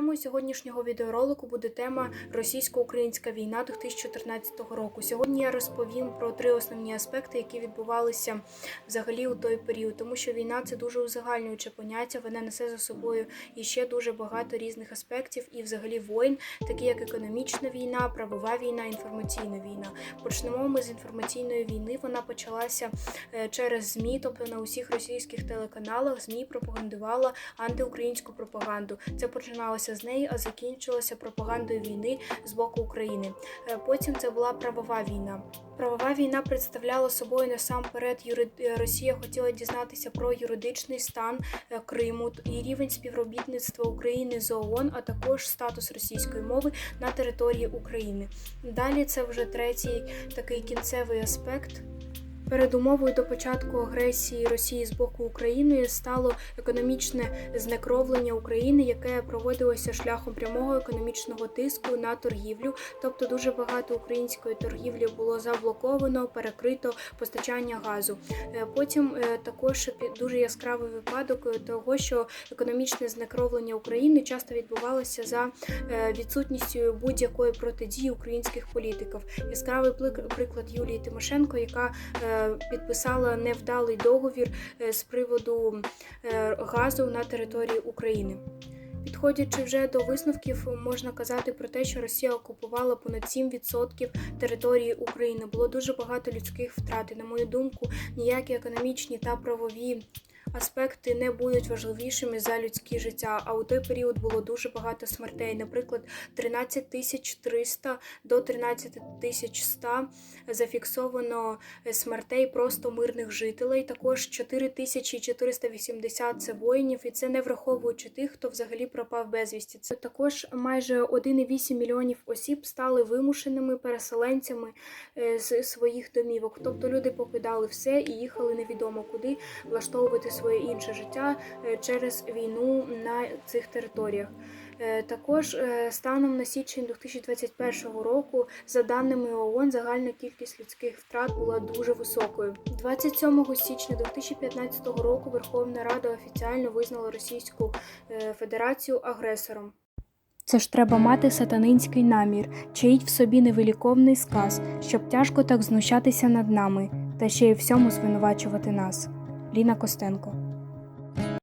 Темою сьогоднішнього відеоролику буде тема російсько-українська війна 2014 року. Сьогодні я розповім про три основні аспекти, які відбувалися взагалі у той період, тому що війна це дуже узагальнююче поняття. Вона несе за собою іще дуже багато різних аспектів і, взагалі, воїн, такі як економічна війна, правова війна, інформаційна війна. Почнемо ми з інформаційної війни. Вона почалася е, через ЗМІ, тобто на усіх російських телеканалах ЗМІ пропагандувала антиукраїнську пропаганду. Це починалося з неї, а закінчилося пропагандою війни з боку України. Е, Потім це була правова війна. Правова війна представляла собою насамперед е, Росія хотіла дізнатися про юридичний стан е, Криму і рівень співробітництва України з ООН, а також статус російської мови на території України. Далі це вже третій такий кінцевий аспект. Передумовою до початку агресії Росії з боку України стало економічне знекровлення України, яке проводилося шляхом прямого економічного тиску на торгівлю. Тобто дуже багато української торгівлі було заблоковано, перекрито постачання газу. Е, Потім е, також дуже яскравий випадок е, того, що економічне знекровлення України часто відбувалося за відсутністю будь-якої протидії українських політиків. Яскравий приклад Юлії Тимошенко, яка підписала невдалий договір е, з приводу е, газу на території України. Підходячи вже до висновків, можна казати про те, що Росія окупувала понад 7% території України. Було дуже багато людських втрат. І, на мою думку, ніякі економічні та правові аспекти не будуть важливішими за людське життя. А у той період було дуже багато смертей. Наприклад, 13 тисяч 300 до 13 тисяч 100 зафіксовано смертей просто мирних жителей. Також 4480 це воїнів, і це не враховуючи тих, хто взагалі пропав безвісті. Це також майже 1,8 мільйонів осіб стали вимушеними переселенцями е, з своїх домівок. Тобто люди покидали все і їхали невідомо куди влаштовувати своє інше життя е, через війну на цих територіях. Е, Також е, станом на січень 2021 року, за даними ООН, загальна кількість людських втрат була дуже високою. 27 січня 2015 року Верховна Рада офіціально визнала Російську Федерацію агресором. Це ж треба мати сатанинський намір, чаїть в собі невиліковний сказ, щоб тяжко так знущатися над нами, та ще й всьому звинувачувати нас. Ліна Костенко